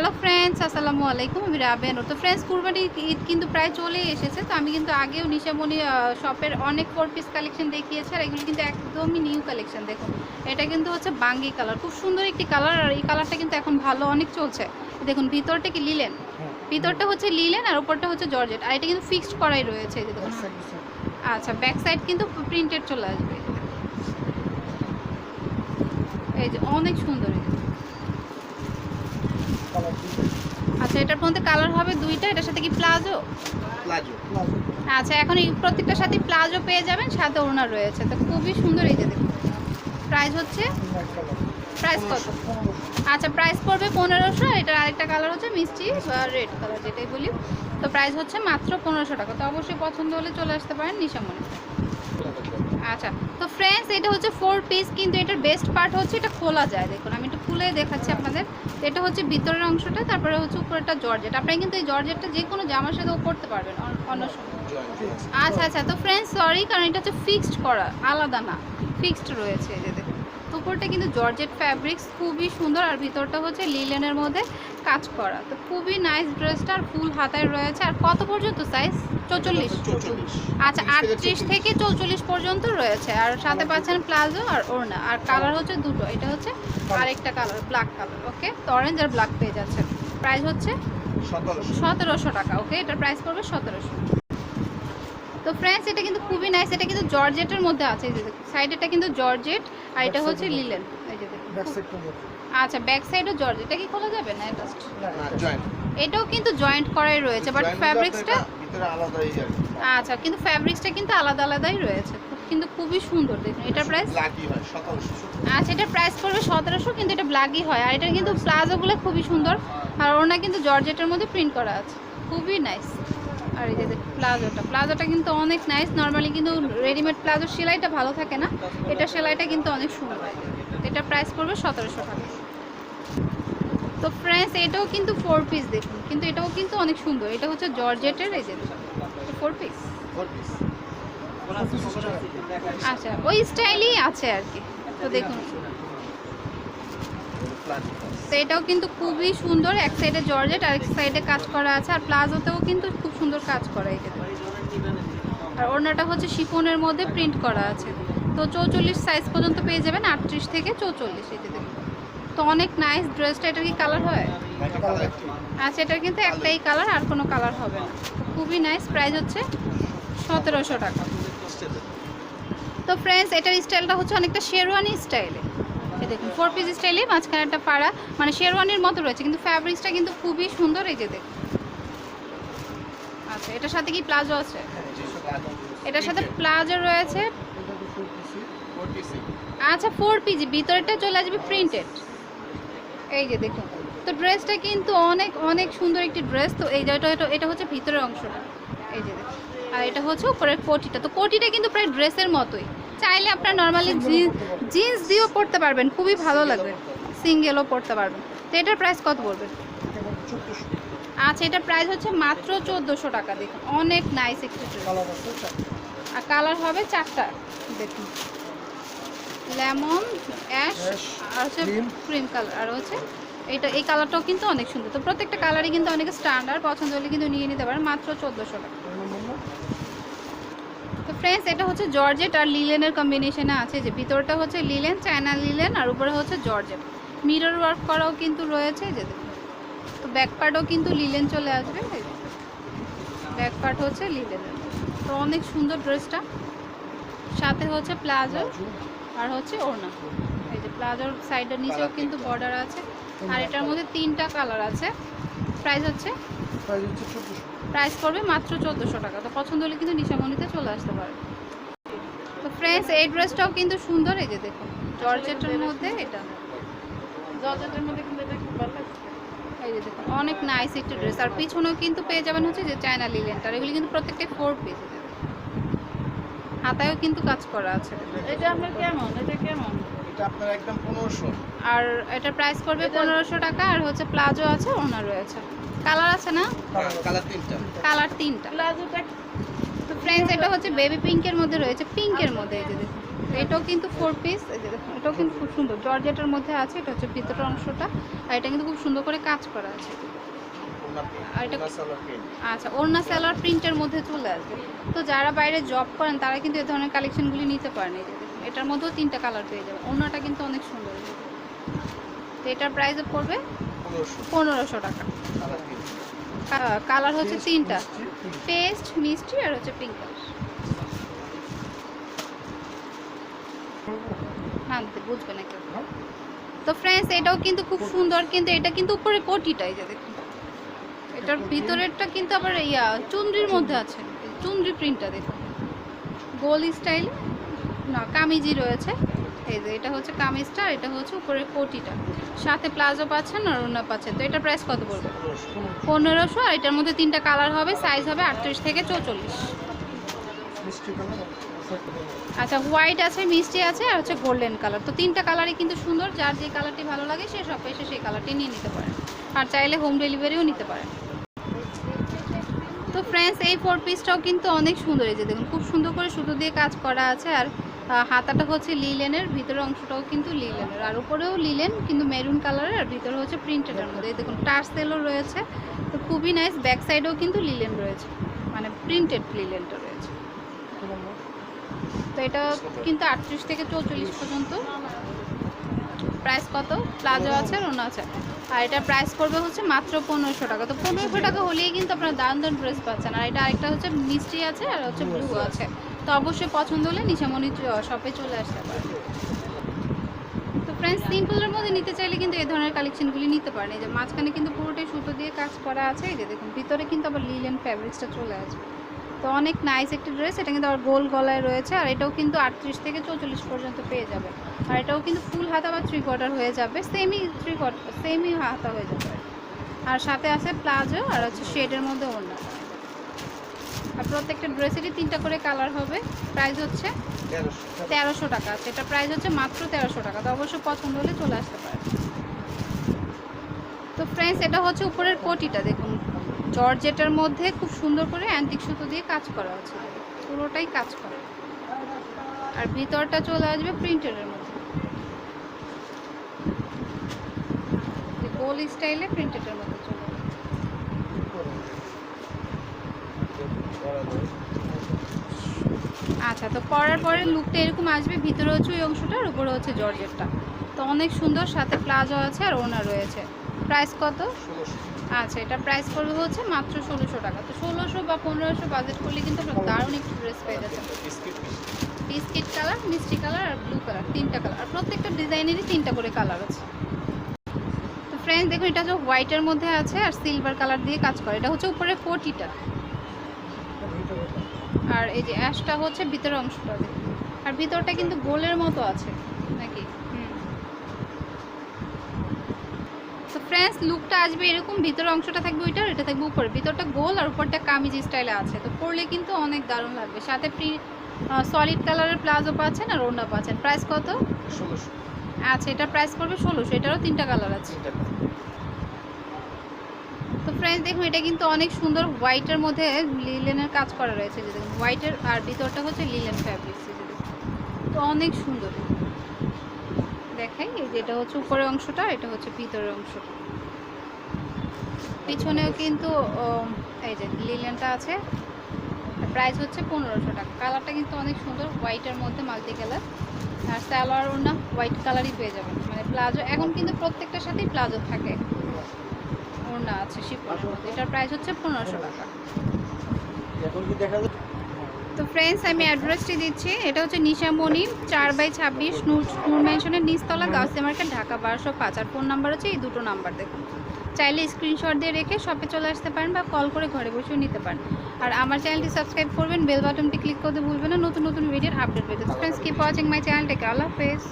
Hello friends আসসালামু আলাইকুম আমি রাবেন তো ফ্রেন্ডস কুরবানি ঈদ কিন্তু প্রায় চলে এসেছে। তো আমি কিন্তু আগেও নিশামণি শপের অনেক ফোর পিস কালেকশন দেখিয়েছি আর এগুলো কিন্তু একদমই নিউ কালেকশন দেখুন। এটা কিন্তু হচ্ছে বাঙ্গি কালার খুব সুন্দর একটি কালার আর এই কালারটা কিন্তু এখন ভালো অনেক চলছে। দেখুন ভিতরটা কি লিলেন ভিতরটা হচ্ছে লিলেন আর উপরটা হচ্ছে জর্জেট আর এটা কিন্তু ফিক্সড করাই রয়েছে আচ্ছা ব্যাক সাইড কিন্তু প্রিন্টেড চলে আসবে। এই যে এই যে অনেক সুন্দর এই যে। আচ্ছা এটার মধ্যে কালার হবে দুইটা? এটার সাথে কি প্লাজো প্লাজো আচ্ছা এখন এই প্রত্যেকটার সাথে প্লাজো পেয়ে যাবেন সাথে ওনার রয়েছে। তো খুবই সুন্দর এই যে দেখুন। প্রাইস হচ্ছে? প্রাইস কত? আচ্ছা প্রাইস পড়বে পনেরোশো। এটার আরেকটা কালার হচ্ছে মিষ্টি রেড কালার যেটাই বলি। তো প্রাইস হচ্ছে মাত্র পনেরোশো টাকা। তো অবশ্যই পছন্দ হলে চলে আসতে পারেন নিশামণি আচ্ছা তো ফ্রেন্ডস এটা হচ্ছে ফোর পিস কিন্তু এটার বেস্ট পার্ট হচ্ছে এটা খোলা যায়। দেখুন আমি একটু খুলে দেখাচ্ছি আপনাদের। এটা হচ্ছে ভিতরের অংশটা, তারপরে হচ্ছে উপরেরটা জর্জেট। আপনারা কিন্তু এই জর্জেটটা যে কোনো জামার সাথেও করতে পারবেন অন্য সময়। আচ্ছা আচ্ছা তো ফ্রেন্ডস সরি কারণ এটা হচ্ছে ফিক্সড করা, আলাদা না। ফিক্সড রয়েছে এই যে দেখুন। উপরটা কিন্তু জর্জেট ফ্যাব্রিক্স খুবই সুন্দর, আর ভিতরটা হচ্ছে লিলেনের মধ্যে কাজ করা। তো খুবই নাইস ড্রেসটা আর ফুল হাতায় রয়েছে। আর কত পর্যন্ত সাইজ চৌচল্লিশ। আচ্ছা আটত্রিশ থেকে চৌচল্লিশ পর্যন্ত রয়েছে। আর সাথে পাচ্ছেন প্লাজো আর ওড়না। আর কালার হচ্ছে দুটো। এটা হচ্ছে আরেকটা কালার ব্ল্যাক কালার ওকে? তো অরেঞ্জ আর ব্ল্যাক পেয়ে যাচ্ছেন। প্রাইস হচ্ছে সতেরোশো। টাকা ওকে? এটার প্রাইস পড়বে সতেরোশো। তো ফ্রেন্ডস এটা কিন্তু খুবই নাইস এটা কিন্তু জর্জেটের মধ্যে আছে। এই যে সাইডেটা কিন্তু জর্জেট আর এটা হচ্ছে লিলেন এই যে আচ্ছা ব্যাক সাইডও জর্জেট। এটা কি খোলা যাবে না? জাস্ট না জয়েন্ট এটাও কিন্তু জয়েন্ট করাই রয়েছে বাট ফ্যাব্রিক্সটা আচ্ছা কিন্তু ফ্যাব্রিক্সটা কিন্তু আলাদা আলাদাই রয়েছে কিন্তু খুবই সুন্দর দেখুন এটার প্রাইস হয় আচ্ছা এটার প্রাইস পড়বে সতেরোশো কিন্তু এটা ব্ল্যাকই হয় আর এটা কিন্তু প্লাজোগুলো খুবই সুন্দর আর ওনা কিন্তু জর্জেটের মধ্যে প্রিন্ট করা আছে খুবই নাইস আর এই যে প্লাজোটা প্লাজোটা কিন্তু অনেক নাইস নর্মালি কিন্তু রেডিমেড প্লাজোর সেলাইটা ভালো থাকে না এটা সেলাইটা কিন্তু অনেক সুন্দর। এটা প্রাইস পড়বে সতেরোশো টাকা। তো ফ্রেন্ডস এটাও কিন্তু ফোর পিস দেখুন, কিন্তু এটাও কিন্তু অনেক সুন্দর। এটা হচ্ছে জর্জেটের, এই যে ফোর পিস আচ্ছা ওই স্টাইলই আছে আর কি, তো দেখুন। এটাও কিন্তু খুবই সুন্দর, এক সাইডে জর্জেট আর এক সাইডে কাজ করা আছে, আর প্লাজোতেও কিন্তু খুব সুন্দর কাজ করা দেখুন। আর ওড়নাটা হচ্ছে শিফনের মধ্যে প্রিন্ট করা আছে। তো চৌচল্লিশ সাইজ পর্যন্ত পেয়ে যাবেন, আটত্রিশ থেকে চৌচল্লিশ যে দেখুন। তো অনেক নাইস ড্রেসটা এটার কি কালার হয়? আচ্ছা এটার কিন্তু একটাই কালার আর কোনো কালার হবে না। খুবই নাইস প্রাইস হচ্ছে সতেরোশো টাকা। তো ফ্রেন্ডস এটার স্টাইলটা হচ্ছে অনেকটা শেরওয়ানি স্টাইলে দেখুন ফোর পিস স্টাইলে মাঝখানে একটা পাড়া মানে শেরওয়ানির মতো রয়েছে, কিন্তু ফ্যাব্রিক্সটা কিন্তু খুবই সুন্দর, এই যে দেখুন। আচ্ছা এটার সাথে কি প্লাজো আছে? এটার সাথে প্লাজো রয়েছে। আচ্ছা ফোর পিজি ভিতরটা চলে আসবে প্রিন্টেড এই যে দেখুন তো ড্রেসটা কিন্তু অনেক অনেক সুন্দর একটি ড্রেস। তো এই যে এটা হচ্ছে ভিতরের অংশটা। এই যে দেখুন আর এটা হচ্ছে উপরের কোটিটা তো কোটিটা কিন্তু প্রায় ড্রেসের মতোই। চাইলে আপনার নর্মালি জিন্স দিয়েও পরতে পারবেন খুবই ভালো লাগবে। সিঙ্গেলও পরতে পারবেন। তো এটার প্রাইস কত পড়বে আচ্ছা এটার প্রাইস হচ্ছে মাত্র চোদ্দোশো টাকা। দেখুন অনেক নাইস একটি আর কালার হবে চারটা। দেখুন লেমন অ্যাশ আর হচ্ছে ক্রিম। কালার। আর হচ্ছে এটা এই কালারটাও কিন্তু অনেক সুন্দর। তো প্রত্যেকটা কালারই কিন্তু অনেক স্ট্যান্ডার্ড পছন্দ হলে কিন্তু নিয়ে নিতে পারেন মাত্র চোদ্দোশো টাকা। তো ফ্রেন্ডস এটা হচ্ছে জর্জেট আর লিলেনের কম্বিনেশনে আছে যে ভিতরটা হচ্ছে লিলেন চায়না লিলেন আর উপরে হচ্ছে জর্জেট। মিরর ওয়ার্ক করাও কিন্তু রয়েছে যে দেখুন। তো ব্যাক পার্টও কিন্তু লিলেন চলে আসবে। ব্যাক পার্ট হচ্ছে লিলেনের। তো অনেক সুন্দর ড্রেসটা সাথে হচ্ছে প্লাজো। আর হচ্ছে ওড়না। এই যে প্লাজোর সাইডের নিচেও কিন্তু বর্ডার আছে। আর এটার মধ্যে তিনটা কালার আছে। প্রাইস হচ্ছে? প্রাইস পড়বে মাত্র চোদ্দোশো টাকা। তো পছন্দ হলে কিন্তু নিশামণিতে চলে আসতে পারে। তো ফ্রেন্ডস এই ড্রেসটাও কিন্তু সুন্দর। এই যে দেখুন জর্জেটের মধ্যে এটা। জর্জেটের মধ্যে কিন্তু এটা খুব ভালো লাগছে। এই যে দেখুন অনেক নাইস একটি ড্রেস আর পিছনেও কিন্তু পেয়ে যাবেন হচ্ছে যে চায়না লিলেনটার এগুলি কিন্তু প্রত্যেকটাই ফোর পিস হাতায়ও কিন্তু কাজ করা আছে এটা আপনার কেমন? এটা কেমন? এটা আপনার একদম পনেরোশো। আর এটার প্রাইস পড়বে পনেরোশো টাকা আর হচ্ছে প্লাজো আছে ওনার রয়েছে। কালার আছে না? কালার তিনটা। কালার তিনটা। প্লাজোটা তো ফ্রেন্ডস এটা হচ্ছে বেবি পিঙ্কের মধ্যে রয়েছে পিঙ্কের মধ্যে এই যে দেখুন। এটাও কিন্তু ফোর পিস এটাও কিন্তু খুব সুন্দর। জর্জেটের মধ্যে আছে এটা হচ্ছে ভিতরের অংশটা আর এটা কিন্তু খুব সুন্দর করে কাজ করা আছে। এটা- আচ্ছা ওড়না সালোয়ার প্রিন্টের মধ্যে চলে আসবে। তো যারা বাইরে জব করেন তারা কিন্তু এই ধরনের কালেকশনগুলি নিতে পারেন। এটার মধ্যেও তিনটা কালার পেয়ে যাবে ওড়নাটা কিন্তু অনেক সুন্দর। তো এটার প্রাইসও পড়বে পনেরোশো। পনেরোশো টাকা। কালার হচ্ছে তিনটা। পেস্ট মিষ্টি আর হচ্ছে পিঙ্ক কালার না বুঝবে না কেউ। তো ফ্রেন্ডস এটাও কিন্তু খুব সুন্দর কিন্তু এটা কিন্তু উপরে কোটিটাই যে দেখুন। এটার ভিতরেরটা কিন্তু আবার ইয়া চুনরির মধ্যে আছে। চুনরি প্রিন্টটা দেখুন। গোল স্টাইল না কামিজি রয়েছে। এই যে এটা হচ্ছে কামিজটা আর এটা হচ্ছে উপরের কোটিটা সাথে প্লাজো পাচ্ছেন আর ওনা পাচ্ছেন। তো এটার প্রাইস কত পড়বে? পনেরোশো আর এটার মধ্যে তিনটা কালার হবে। সাইজ হবে আটত্রিশ থেকে চৌচল্লিশ। আচ্ছা হোয়াইট আছে মিষ্টি আছে আর হচ্ছে গোল্ডেন কালার তো তিনটা কালারই কিন্তু সুন্দর। যার যে কালারটি ভালো লাগে সে সব এসে সেই কালারটি নিয়ে নিতে পারেন আর চাইলে হোম ডেলিভারিও নিতে পারেন ফ্রেন্ডস, এই ফোর পিসটাও কিন্তু অনেক সুন্দর এই যে দেখুন, খুব সুন্দর করে সুতো দিয়ে কাজ করা আছে আর হাতাটা হচ্ছে লিলেনের ভিতরের অংশটাও কিন্তু লিলেনের আর উপরেও লিলেন কিন্তু মেরুন কালারের আর ভিতরে হচ্ছে প্রিন্টেডের মধ্যে। দেখুন টার্সেলও রয়েছে। তো খুবই নাইস ব্যাক সাইডেও কিন্তু লিলেন রয়েছে। মানে প্রিন্টেড লিলেনটা রয়েছে। তো এটা কিন্তু আটত্রিশ থেকে চৌচল্লিশ পর্যন্ত প্রাইস কত? প্লাজো আছে আর অন্য আছে। আর এটা প্রাইস পড়বে হচ্ছে মাত্র পনেরোশো টাকা। তো পনেরোশো টাকা হলেই কিন্তু আপনারা দারুণ দারুণ ড্রেস পাচ্ছেন। আর এটা আরেকটা হচ্ছে মিষ্টি আছে আর হচ্ছে ব্লু আছে। তো অবশ্যই পছন্দ হলে নিশামণি শপে চলে আসতে পারেন। তো ফ্রেন্ডস সিম্পলের মধ্যে নিতে চাইলে কিন্তু এই ধরনের কালেকশনগুলি নিতে পারেন। এই যে মাঝখানে কিন্তু পুরোটাই সুতো দিয়ে কাজ করা আছে। এই যে দেখুন ভিতরে কিন্তু আবার লিলেন ফ্যাব্রিক্সটা চলে আসবে। তো অনেক নাইস একটি ড্রেস এটা কিন্তু আবার গোল গলায় রয়েছে আর এটাও কিন্তু আটত্রিশ থেকে চৌচল্লিশ পর্যন্ত পেয়ে যাবে। আর এটাও কিন্তু ফুল হাতা বা থ্রি কোয়ার্টার হয়ে যাবে সেমি থ্রি কোয়ার্টার সেমি হাতা হয়ে যাবে। আর সাথে আছে প্লাজো আর হচ্ছে শেডের মধ্যে অন্য আর প্রত্যেকটা ড্রেসেরই তিনটা করে কালার হবে। প্রাইস হচ্ছে তেরোশো টাকা আছে এটা প্রাইস হচ্ছে মাত্র তেরোশো টাকা, তো অবশ্যই পছন্দ হলে চলে আসতে পারে। তো ফ্রেন্ডস এটা হচ্ছে উপরের কোটিটা দেখুন। জর্জেটার মধ্যে খুব সুন্দর করে অ্যান্টিক সুতো দিয়ে কাজ করা আছে। পুরোটাই কাজ করা। আর ভিতরটা চলে আসবে প্রিন্টারের মধ্যে। গোল স্টাইলে প্রিন্টেডের মধ্যে চলে আচ্ছা তো পরার পরে লুকটা এরকম আসবে। ভিতরে হচ্ছে ওই অংশটা আর উপরে হচ্ছে জর্জেটটা। তো অনেক সুন্দর, সাথে প্লাজো আছে আর ওনা রয়েছে। প্রাইস কত? আচ্ছা এটা প্রাইস পড়বে হচ্ছে মাত্র ষোলোশো টাকা। তো ষোলোশো বা পনেরোশো বাজেট করলে কিন্তু আপনার দারুণ একটু ড্রেস পেয়ে যাচ্ছেন। বিস্কিট কালার মিষ্টি কালার আর ব্লু কালার তিনটা কালার আর প্রত্যেকটা ডিজাইনেরই তিনটা করে কালার আছে। তো ফ্রেন্ডস দেখুন এটা হচ্ছে হোয়াইটের মধ্যে আছে আর সিলভার কালার দিয়ে কাজ করে। এটা হচ্ছে উপরে কোটিটা আর এই যে অ্যাশটা হচ্ছে ভিতরের অংশটা আর ভিতরটা কিন্তু গোলের মতো আছে নাকি হুম তো ফ্রেন্ডস লুকটা আসবে এরকম ভিতরের অংশটা থাকবে ওইটা আর এটা থাকবে উপরে ভিতরটা গোল আর উপরটা কামিজ স্টাইলে আছে। তো পরলে কিন্তু অনেক দারুণ লাগবে। সাথে প্রি সলিড কালারের প্লাজো পাচ্ছেন আর ওড়না পাচ্ছেন। প্রাইস কত? ষোলোশো। আচ্ছা এটা প্রাইস পড়বে ষোলোশো। এটারও তিনটা কালার আছে। তো ফ্রেন্ডস দেখুন এটা কিন্তু অনেক সুন্দর হোয়াইটের মধ্যে লিলেনের কাজ করা রয়েছে। যে দেখুন হোয়াইটের আর ভিতরটা হচ্ছে লিলেন ফ্যাব্রিক্স তো অনেক সুন্দর। দেখাই এই যে এটা হচ্ছে উপরের অংশটা এটা হচ্ছে ভিতরের অংশটা। পিছনেও কিন্তু এই যে লিলেনটা আছে প্রাইস হচ্ছে পনেরোশো টাকা। কালারটা কিন্তু অনেক সুন্দর হোয়াইটের মধ্যে মাল্টি কালার আর স্যালোয়ার ওনা হোয়াইট কালারই পেয়ে যাবেন। মানে প্লাজো এখন কিন্তু প্রত্যেকটার সাথেই প্লাজো থাকে। ওড়না আছে শিপনের মধ্যে। এটার প্রাইস হচ্ছে পনেরোশো টাকা। তো ফ্রেন্ডস আমি অ্যাড্রেসটি দিচ্ছি। এটা হচ্ছে নিশামণি চার বাই ছাব্বিশ নূর নূর ম্যানশনের নিচতলা গাউসি মার্কেট ঢাকা বারোশো পাঁচ। আর ফোন নাম্বার হচ্ছে এই দুটো নাম্বার দেখুন। চাইলে স্ক্রিনশট দিয়ে রেখে শপে চলে আসতে পারেন বা কল করে ঘরে বসেও নিতে পারেন। আর আমার চ্যানেলটি সাবস্ক্রাইব করবেন বেল বাটনটি ক্লিক করতে ভুলবেন না। নতুন নতুন ভিডিওর আপডেট পেতে। ফ্রেন্ডস কিপ ওয়াচিং মাই চ্যানেলটাকে আল্লাহ হাফেজ